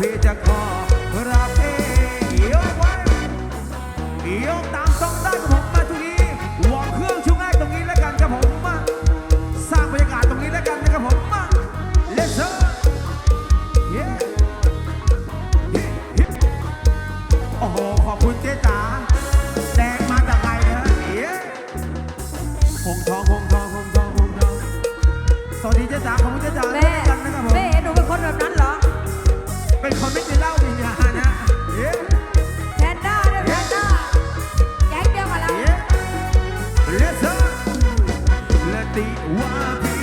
พี่จขอรับเองยกไว้ยกตามต้องได้กัผมมาทุกทีวางเครื่องช่งแรกตรงนี้แล้วกันครับผมมาสร้างบรรยากาศตรงนี้แล้วกันนะครับผมมาโอ้โหขอบคุณเจ๊จ๋าแดงมาจากไหนนฮะเอ๋หงทองหงทองหงทองหงทองสวัสดีเจ๊จ๋าขอบคุณเจ๊จ๋าแม่ the one.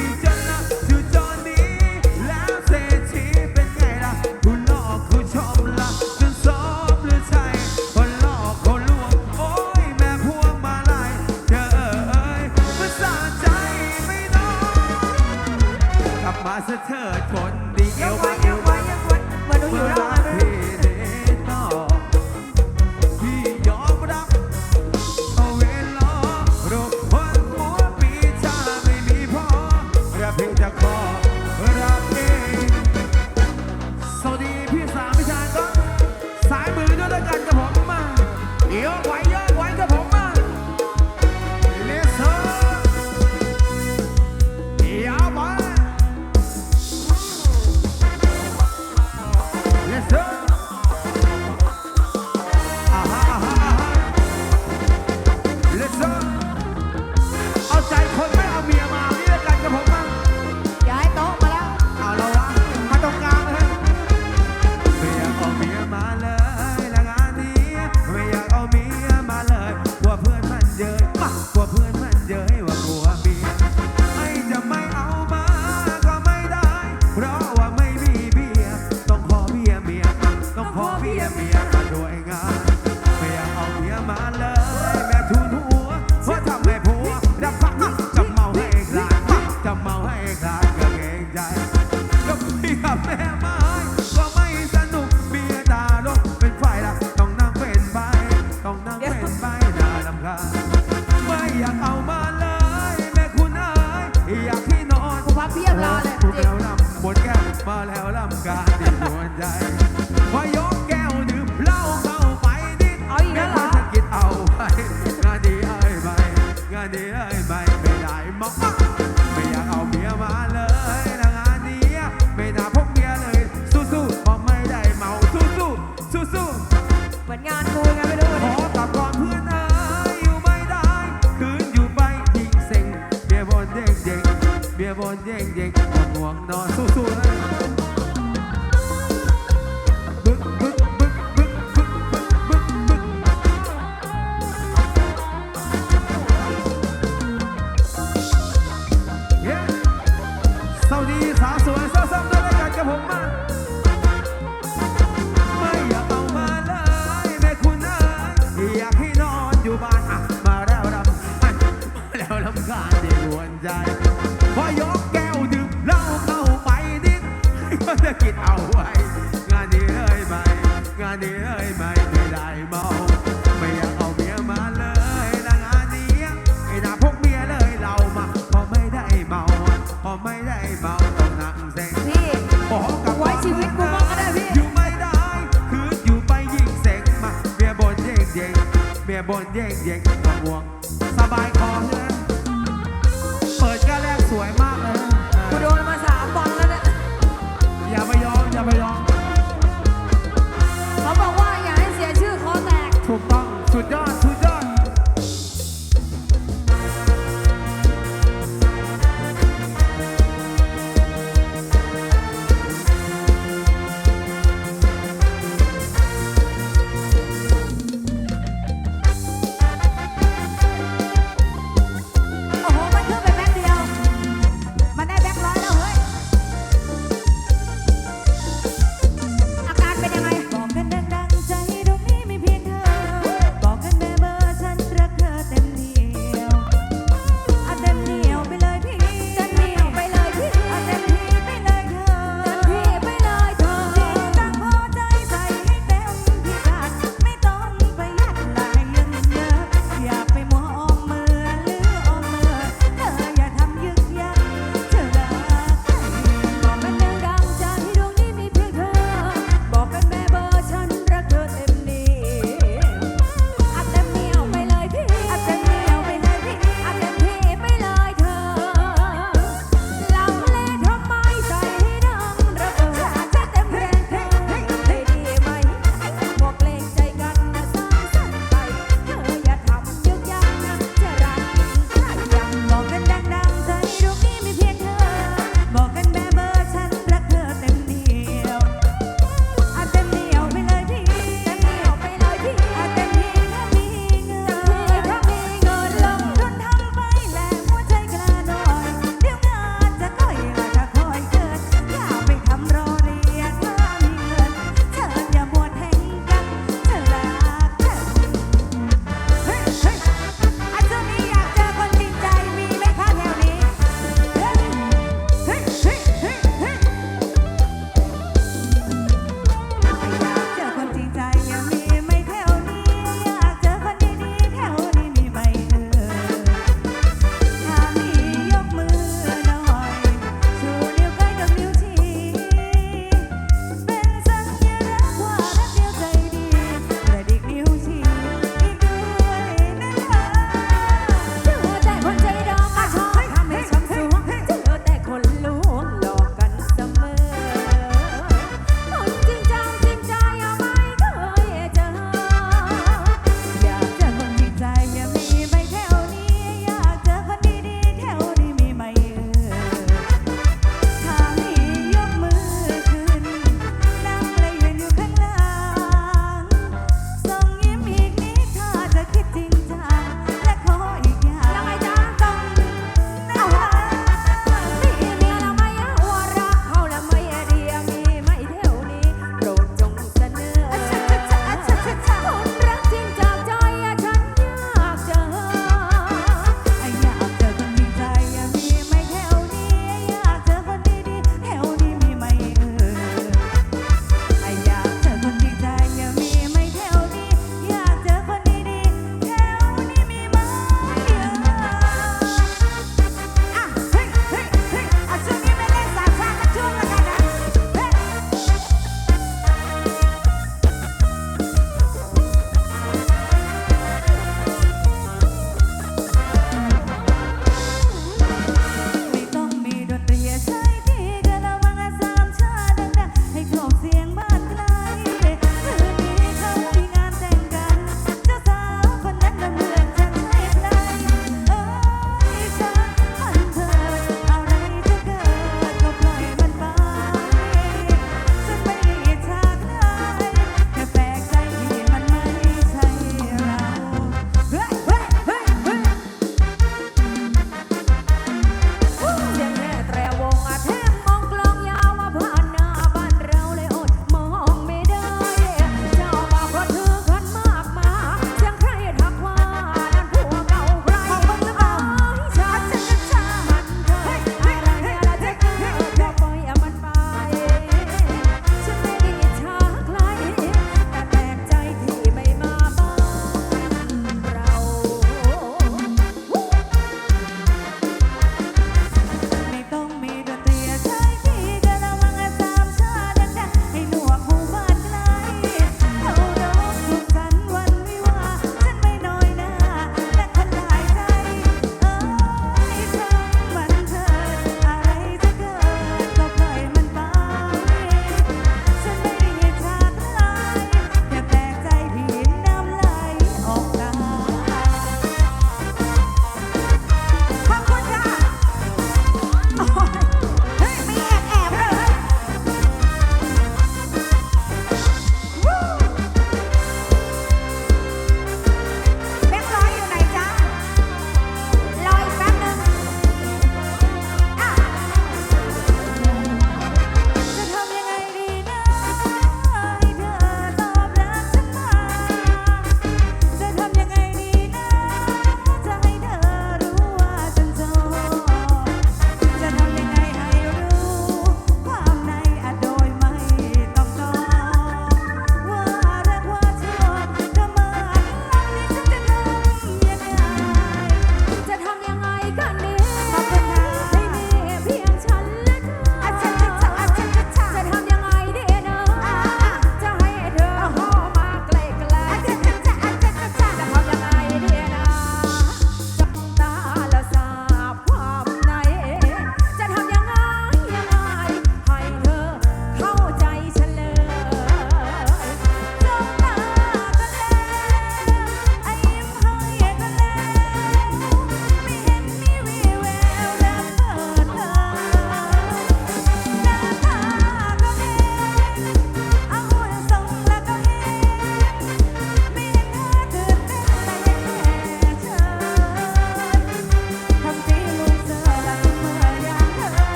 บ่แล้วลำกาดี บนเย็กเยกมันก็บวก สบายคอใช่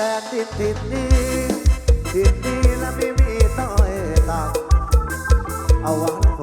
แดนติดถิ่นี้ถิ่นี้แล้วไม่มีต้อยต่เอาวัน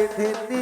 বেঁধে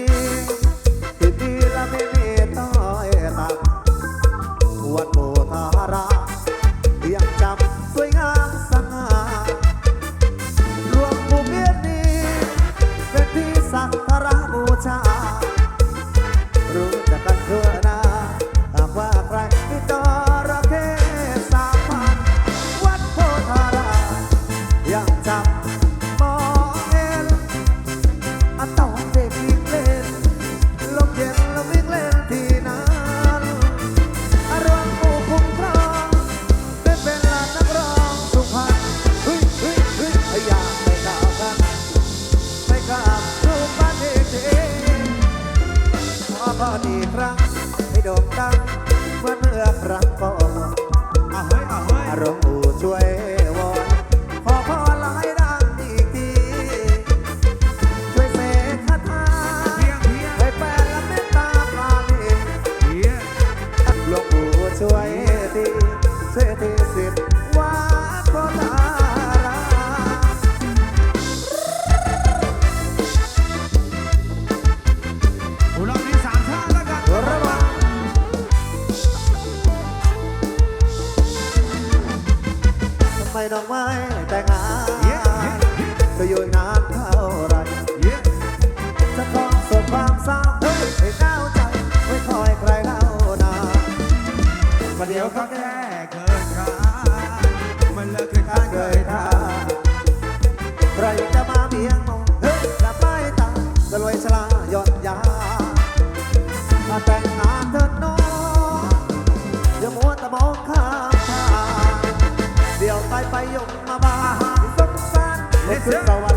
ดอกไม้แต่งงานจะอยู่นานเท่าไรจะต้องสบความเศร้าเฮ้ยไม่เข้าใจไม่คอยใครเล่านาประเดี๋ยวก็แค่ Africa